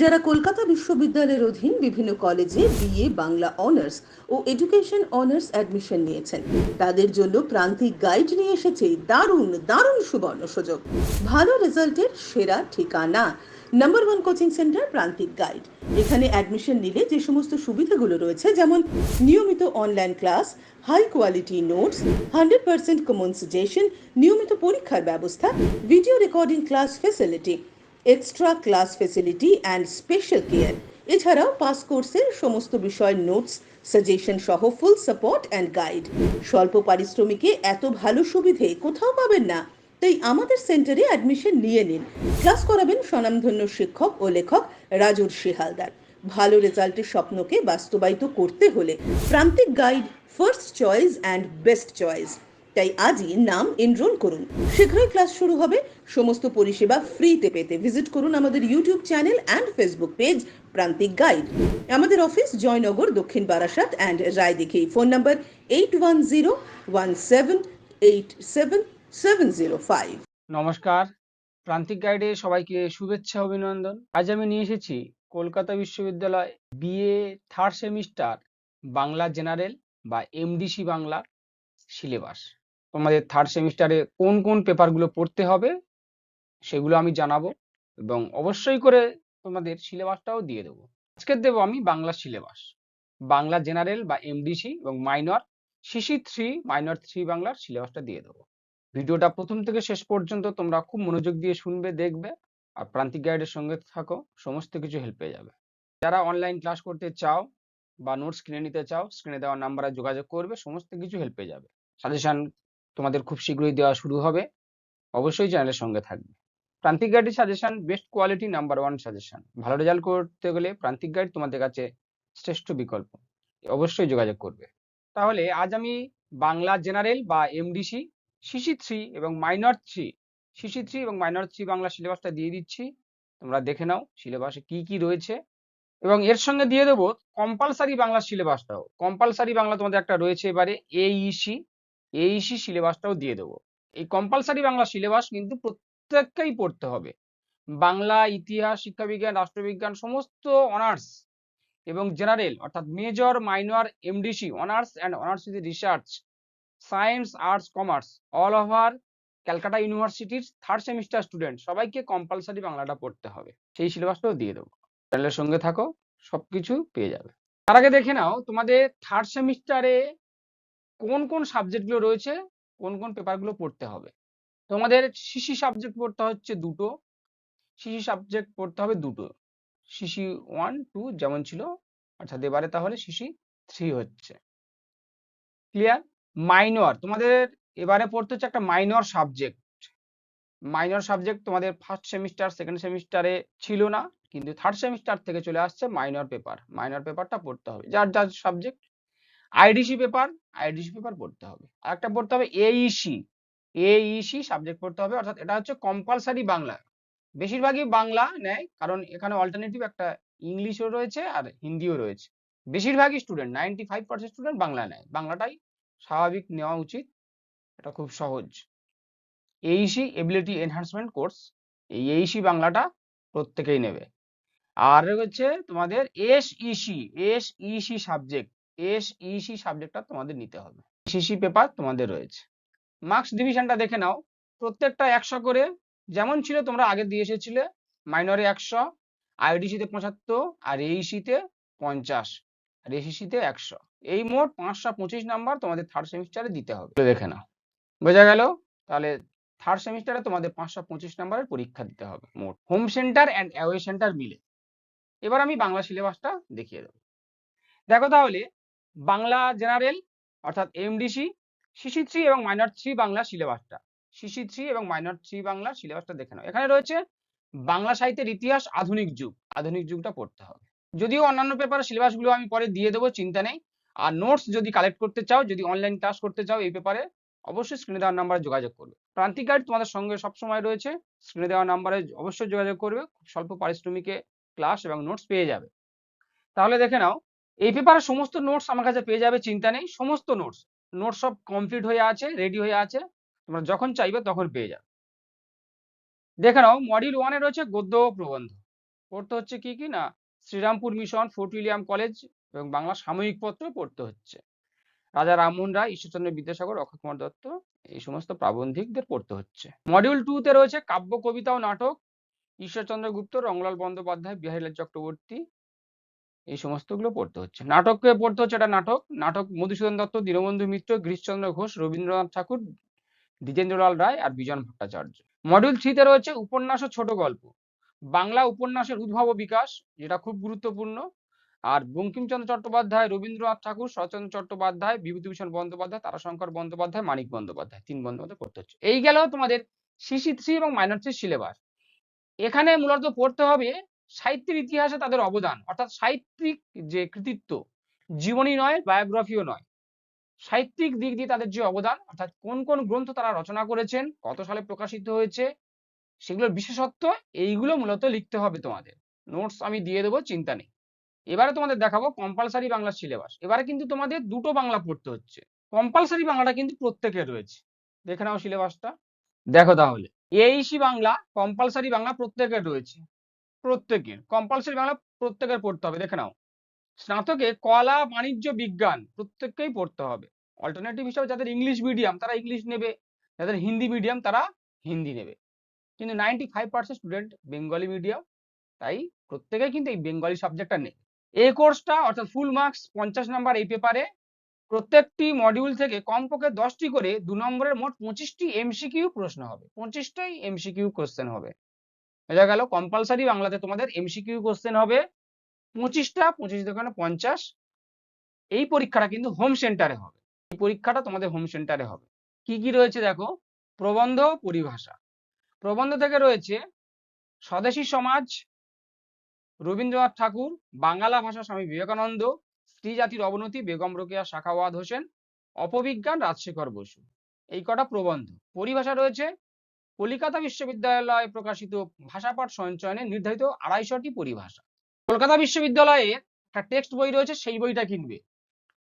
যারা কলকাতা বিশ্ববিদ্যালয়ের অধীন বিভিন্ন কলেজে বিএ, বাংলা অনার্স ও এডুকেশন অনার্স অ্যাডমিশন নিয়েছেন। তাদের জন্য প্রান্তিক গাইড নিয়ে এসেছে দারুণ দারুণ সুবর্ণ সুযোগ। ভালো রেজাল্টের সেরা ঠিকানা। Number one coaching centre Prantik guide. এখানে অ্যাডমিশন নিলে যে সমস্ত সুবিধাগুলো রয়েছে, যেমন নিয়মিত online class high quality notes hundred percent common suggestion নিয়মিত পরীক্ষার ব্যবস্থা video recording class facility extra class facility and special care এছাড়াও পাস কোর্সের সমস্ত বিষয় নোটস সাজেশন সহ ফুল সাপোর্ট অ্যান্ড গাইড স্বল্প পারিশ্রমিকে এত ভালো সুবিধে কোথাও পাবেন না, তাই আমাদের সেন্টারে অ্যাডমিশন নিয়ে নিন। ক্লাস করাবেন স্বনামধন্য শিক্ষক ও লেখক রাজুর শিহালদার। ভালো রেজাল্টের স্বপ্নকে বাস্তবায়িত করতে হলে Prantik guide first choice and best choice তাই আজই নাম এনরোল করুন। শীঘ্রই ক্লাস শুরু হবে। সমস্ত পরিষেবা ফ্রিতে পেতে ভিজিট করুন আমাদের YouTube channel and Facebook page Prantik guide আমাদের office Joynagar, Dakshin Barasat and Raidighi phone number eight one zero one seven eight seven seven zero five নমস্কার। প্রান্তিক গাইডে সবাইকে শুভেচ্ছা, অভিনন্দন। আজ আমি নিয়ে এসেছি কলকাতা বিশ্ববিদ্যালয় BA third semester Bangla general বা এমডিসি বাংলা সিলেবাস তোমাদের থার্ড সেমিস্টারে কোন কোন পেপারগুলো পড়তে হবে, সেগুলো আমি জানাব এবং অবশ্যই করে তোমাদের সিলেবাসটাও দিয়ে দেবো। আজকে দেবো আমি বাংলা সিলেবাস বাংলা জেনারেল বা এমডিসি এবং minor CC three minor three বাংলার সিলেবাসটা দিয়ে দেবো। ভিডিওটা প্রথম থেকে শেষ পর্যন্ত তোমরা খুব মনোযোগ দিয়ে শুনবে, দেখবে আর প্রান্তিক গাইডের সঙ্গে থাকো, সমস্ত কিছু হেল্প পেয়ে যাবে। যারা অনলাইন ক্লাস করতে চাও বা নোটস কিনে নিতে চাও স্ক্রিনে দেওয়া নাম্বারে যোগাযোগ করবে, সমস্ত কিছু হেল্প পেয়ে যাবে। সাজেশন তোমাদের খুব শীঘ্রই দেওয়া শুরু হবে। অবশ্যই চ্যানেলের সঙ্গে থাকবে। প্রান্তিক গাইডের suggestion best quality number one suggestion ভালো রেজাল্ট করতে গেলে প্রান্তিক গাইড তোমাদের কাছে শ্রেষ্ঠ বিকল্প। অবশ্যই যোগাযোগ করবে। তাহলে আজ আমি বাংলা জেনারেল বা এমডিসি সিসি থ্রি এবং মাইনর থ্রি সিসি থ্রি এবং মাইনর থ্রি বাংলা সিলেবাসটা দিয়ে দিচ্ছি। তোমরা দেখে নাও সিলেবাসে কি কি রয়েছে। এবং এর সঙ্গে দিয়ে দেবো কম্পালসারি বাংলা সিলেবাসটাও কম্পালসারি বাংলা তোমাদের একটা রয়েছে এবারে এইসি এইসি সিলেবাসটাও দিয়ে দেবো। এই কম্পালসারি বাংলা সিলেবাস কিন্তু প্রত্যেককেই পড়তে হবে। বাংলা, ইতিহাস, শিক্ষাবিজ্ঞান, রাষ্ট্রবিজ্ঞান, সমস্ত অনার্স এবং জেনারেল অর্থাৎ major minor MDC honours and honours with research science arts commerce all over Calcutta ইউনিভার্সিটির থার্ড সেমিস্টার স্টুডেন্ট সবাইকে কম্পালসারি বাংলাটা পড়তে হবে। সেই সিলেবাসটাও দিয়ে দেবো। চ্যানেলের সঙ্গে থাকো, সবকিছু পেয়ে যাবে। তার আগে দেখে নাও, তোমাদের থার্ড সেমিস্টারে কোন কোন সাবজেক্টগুলো রয়েছে, কোন কোন পেপারগুলো পড়তে হবে। তোমাদের সিসি সাবজেক্ট পড়তে হচ্ছে দুটো সিসি সাবজেক্ট পড়তে হবে দুটো। সিসি ওয়ান টু যেমন ছিল, অর্থাৎ এবারে তাহলে সিসি থ্রি হচ্ছে। ক্লিয়ার মাইনর তোমাদের এবারে পড়তে হচ্ছে একটা মাইনর সাবজেক্ট মাইনর সাবজেক্ট তোমাদের ফার্স্ট সেমিস্টার সেকেন্ড সেমিস্টারে ছিল না, কিন্তু থার্ড সেমিস্টার থেকে চলে আসছে মাইনর পেপার মাইনর পেপারটা পড়তে হবে। যার যার subject IDC paper IDC paper পড়তে হবে। আর একটা পড়তে হবে এইসি এইসি সাবজেক্ট পড়তে হবে, অর্থাৎ এটা হচ্ছে কম্পালসারি বাংলা। বেশিরভাগই বাংলা নেয়, কারণ এখানে অল্টারনেটিভ একটা ইংলিশও রয়েছে আর হিন্দিও রয়েছে। বেশিরভাগই student ninety five percent student Bangla নেয়। বাংলাটাই স্বাভাবিক নেওয়া উচিত, এটা খুব সহজ। এইসি এবিলিটি এনহান্সমেন্ট কোর্স এই এইসি বাংলাটা প্রত্যেকেই নেবে। আর হচ্ছে তোমাদের S EC S EC subject S EC সাবজেক্টটা তোমাদের নিতে হবে। সিসি পেপার তোমাদের রয়েছে। মার্কস ডিভিশনটা দেখে নাও। প্রত্যেকটা একশো করে যেমন ছিল তোমরা আগে দিয়ে এসেছিলে মাইনরে একশো আইডিসিতে পঁচাত্তর, আর এইসিতে পঞ্চাশ, আর এসিসিতে একশো। এই মোট পাঁচশো পঁচিশ নাম্বার তোমাদের থার্ড সেমিস্টারে দিতে হবে। দেখে নাও। বোঝা গেল? তাহলে থার্ড সেমিস্টারে তোমাদের পাঁচশো পঁচিশ নাম্বারের পরীক্ষা দিতে হবে মোট। Home centre and away centre মিলে। এবার আমি বাংলা সিলেবাসটা দেখিয়ে দেবো। দেখো তাহলে বাংলা জেনারেল, অর্থাৎ এমডিসি সিসি থ্রি এবং মাইনর থ্রি বাংলা সিলেবাসটা। সিসি থ্রি এবং মাইনর থ্রি বাংলা সিলেবাসটা দেখে নাও। এখানে রয়েছে বাংলা সাহিত্যের ইতিহাস, আধুনিক যুগ। আধুনিক যুগটা পড়তে হবে। যদিও অন্যান্য পেপারের সিলেবাসগুলো আমি পরে দিয়ে দেবো, চিন্তা নেই। আর নোটস যদি কালেক্ট করতে চাও, যদি অনলাইন ক্লাস করতে চাও এই পেপারে অবশ্যই স্ক্রিনে দেওয়ার নাম্বারে যোগাযোগ করবে। প্রান্তিক গাইড তোমাদের সঙ্গে সবসময় রয়েছে। স্ক্রিনে দেওয়া নাম্বারে অবশ্যই যোগাযোগ করবে। খুব স্বল্প পারিশ্রমিকে ক্লাস এবং নোটস পেয়ে যাবে। তাহলে দেখে নাও এই পেপারের সমস্ত নোটস আমার কাছে পেয়ে যাবে, চিন্তা নেই। সমস্ত নোটস নোটস সব কমপ্লিট হয়ে আছে রেডি হয়ে আছে। তোমরা যখন চাইবে তখন পেয়ে যাবে। দেখে নাও মডিউল ওয়ানে রয়েছে গদ্য ও প্রবন্ধ। পড়তে হচ্ছে কি কি না? Serampore mission Fort William college এবং বাংলা সাময়িক পত্র পড়তে হচ্ছে। রাজা রামমোহন রায়, ঈশ্বরচন্দ্র বিদ্যাসাগর, অক্ষয় কুমার দত্ত, এই সমস্ত প্রাবন্ধিকদের পড়তে হচ্ছে। মডিউল টু তে রয়েছে কাব্য, কবিতা ও নাটক। ঈশ্বরচন্দ্র গুপ্ত, রঙ্গলাল বন্দ্যোপাধ্যায়, বিহারীলাল চক্রবর্তী এই সমস্তগুলো পড়তে হচ্ছে। নাটককে পড়তে হচ্ছে এটা নাটক। নাটক মধুসূদন দত্ত, দীনবন্ধু মিত্র, গিরিশচন্দ্র ঘোষ, রবীন্দ্রনাথ ঠাকুর, দ্বিজেন্দ্রলাল রায় আর বিজন ভট্টাচার্য। মডিউল থ্রিতে রয়েছে উপন্যাস ও ছোট গল্প। বাংলা উপন্যাসের উদ্ভব ও বিকাশ, যেটা খুব গুরুত্বপূর্ণ। আর বঙ্কিমচন্দ্র চট্টোপাধ্যায়, রবীন্দ্রনাথ ঠাকুর, শরৎচন্দ্র চট্টোপাধ্যায়, বিভূতিভূষণ বন্দ্যোপাধ্যায়, তারাশঙ্কর বন্দ্যোপাধ্যায়, মানিক বন্দ্যোপাধ্যায়। তিন বন্দ্যোপাধ্যায় পড়তে হচ্ছে। এই গেল তোমাদের সিসি থ্রি এবং মাইনর থ্রি সিলেবাস এখানে মূলত পড়তে হবে সাহিত্যের ইতিহাসে তাদের অবদান। অর্থাৎ সাহিত্যিক যে কৃতিত্ব, জীবনী নয়, বায়োগ্রাফিও নয়। সাহিত্যিক দিক দিয়ে তাদের যে অবদান, অর্থাৎ কোন কোন গ্রন্থ তারা রচনা করেছেন, কত সালে প্রকাশিত হয়েছে, সেগুলোর বিশেষত্ব, এইগুলো মূলত লিখতে হবে তোমাদের। নোটস আমি দিয়ে দেবো, চিন্তা নেই। এবারে তোমাদের দেখাবো কম্পালসারি বাংলা সিলেবাস এবারে কিন্তু তোমাদের দুটো বাংলা পড়তে হচ্ছে। কম্পালসারি বাংলাটা কিন্তু প্রত্যেকের রয়েছে। দেখে নাও সিলেবাসটা দেখো তাহলে। এইসি বাংলা কম্পালসারি বাংলা প্রত্যেকের রয়েছে। প্রত্যেকের কম্পালসারি বাংলা প্রত্যেকের পড়তে হবে, দেখে নাও। স্নাতকে কলা, বাণিজ্য, বিজ্ঞান প্রত্যেককেই পড়তে হবে। অল্টারনেটিভ হিসাবে যাদের ইংলিশ মিডিয়াম তারা ইংলিশ নেবে, যাদের হিন্দি মিডিয়াম তারা হিন্দি নেবে। কিন্তু ninety five percent student Bengali medium তাই প্রত্যেকেই কিন্তু এই বেঙ্গলি সাবজেক্টটা নেই এই কোর্সটা অর্থাৎ ফুল মার্কস পঞ্চাশ নাম্বার এই পেপারে প্রত্যেকটি মডিউল থেকে কমপক্ষে দশটি করে দু নম্বরের মোট পঁচিশটি এমসিকিউ প্রশ্ন হবে। পঁচিশটাই এমসিকিউ কোশ্চেন হবে। বোঝা গেল কম্পালসারি বাংলাতে তোমাদের এমসিকিউ কোশ্চেন হবে পঁচিশটা, পঁচিশ দোকানে পঞ্চাশ। এই পরীক্ষাটা কিন্তু হোম সেন্টারে হবে। এই পরীক্ষাটা তোমাদের হোম সেন্টারে হবে। কি কি রয়েছে দেখো? প্রবন্ধ পরিভাষা। প্রবন্ধ থেকে রয়েছে স্বদেশী সমাজ, রবীন্দ্রনাথ ঠাকুর, বাংলা ভাষা স্বামী বিবেকানন্দ স্ত্রী জাতির অবনতি, বেগম রোকেয়া শাখাওয়াত হোসেন, অপবিজ্ঞান, রাজশেখর বসু। এই কটা প্রবন্ধ। পরিভাষা রয়েছে কলিকাতা বিশ্ববিদ্যালয়ে প্রকাশিত ভাষাপাঠ সঞ্চয়নে নির্ধারিত আড়াইশটি পরিভাষা। কলকাতা বিশ্ববিদ্যালয়ে একটা টেক্সট বই রয়েছে, সেই বইটা কিনবে।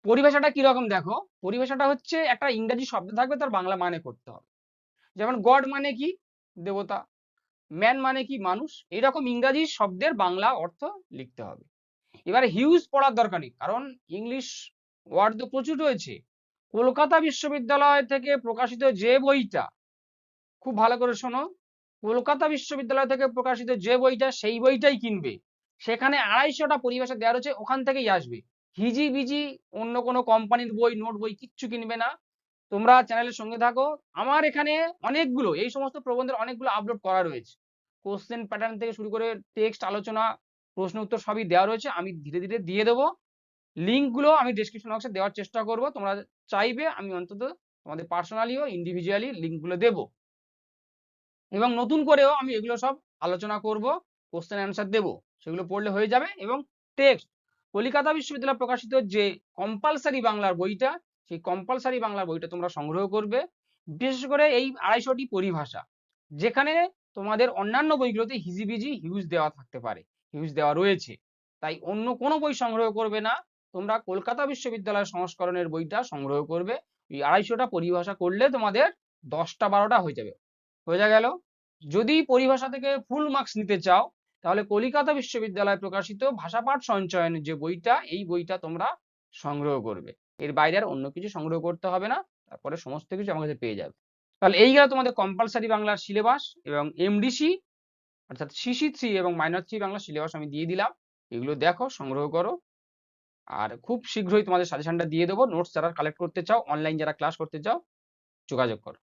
পরিভাষাটা কীরকম দেখো? পরিভাষাটা হচ্ছে একটা ইংরেজি শব্দ থাকবে, তার বাংলা মানে করতে হবে। যেমন গড মানে কি? দেবতা। ম্যান মানে কি? মানুষ। এরকম ইংরাজি শব্দের বাংলা অর্থ লিখতে হবে। এবার হিউজ পড়ার দরকার নেই, কারণ ইংলিশ ওয়ার্ড তো প্রচুর রয়েছে। কলকাতা বিশ্ববিদ্যালয় থেকে প্রকাশিত যে বইটা খুব ভালো করে শোনো। কলকাতা বিশ্ববিদ্যালয় থেকে প্রকাশিত যে বইটা, সেই বইটাই কিনবে। সেখানে আড়াইশোটা পরিভাষা দেওয়া রয়েছে, ওখান থেকেই আসবে। হিজি বিজি অন্য কোনো কোম্পানির বই, নোট বই কিচ্ছু কিনবে না। তোমরা চ্যানেলের সঙ্গে থাকো। আমার এখানে অনেকগুলো, এই সমস্ত প্রবন্ধের অনেকগুলো আপলোড করা রয়েছে। কোশ্চেন প্যাটার্ন থেকে শুরু করে টেক্সট আলোচনা, প্রশ্ন উত্তর সবই দেওয়া রয়েছে। আমি ধীরে ধীরে দিয়ে দেবো। লিঙ্কগুলো আমি ডিসক্রিপশন বক্সে দেওয়ার চেষ্টা করব। তোমরা চাইবে, আমি অন্তত তোমাদের পার্সোনালিও ইন্ডিভিজুয়ালি লিঙ্কগুলো দেবো। এবং নতুন করেও আমি এগুলো সব আলোচনা করব কোশ্চেন অ্যান্সার দেবো, সেগুলো পড়লে হয়ে যাবে এবং টেক্সট কলিকাতা বিশ্ববিদ্যালয় প্রকাশিত যে কম্পালসারি বাংলার বইটা, সেই কম্পালসারি বাংলার বইটা তোমরা সংগ্রহ করবে, বিশেষ করে এই আড়াইশোটি পরিভাষা, যেখানে তোমাদের অন্যান্য বইগুলোতে হিজিবিজি হিউজ দেওয়া থাকতে পারে হিউজ দেওয়া রয়েছে, তাই অন্য কোনো বই সংগ্রহ করবে না, তোমরা কলকাতা বিশ্ববিদ্যালয়ের সংস্করণের বইটা সংগ্রহ করবে এই আড়াইশোটা পরিভাষা করলে তোমাদের দশটা বারোটা হয়ে যাবে। হয়ে গেল। যদি পরিভাষা থেকে ফুল মার্কস নিতে চাও, তাহলে কলিকাতা বিশ্ববিদ্যালয়ে প্রকাশিত ভাষাপাঠ সঞ্চয়নের যে বইটা, এই বইটা তোমরা সংগ্রহ করবে। এর বাইরে আর অন্য কিছু সংগ্রহ করতে হবে না, তারপরে সমস্ত কিছু আমার কাছে পেয়ে যাবে। তাহলে এই গেল তোমাদের কম্পালসারি বাংলার সিলেবাস এবং এমডিসি অর্থাৎ সিসি থ্রি এবং মাইনর থ্রি বাংলা সিলেবাস আমি দিয়ে দিলাম। এগুলো দেখো, সংগ্রহ করো। আর খুব শীঘ্রই তোমাদের সাজেশনটা দিয়ে দেবো। নোটস যারা কালেক্ট করতে চাও অনলাইন যারা ক্লাস করতে চাও, যোগাযোগ করো।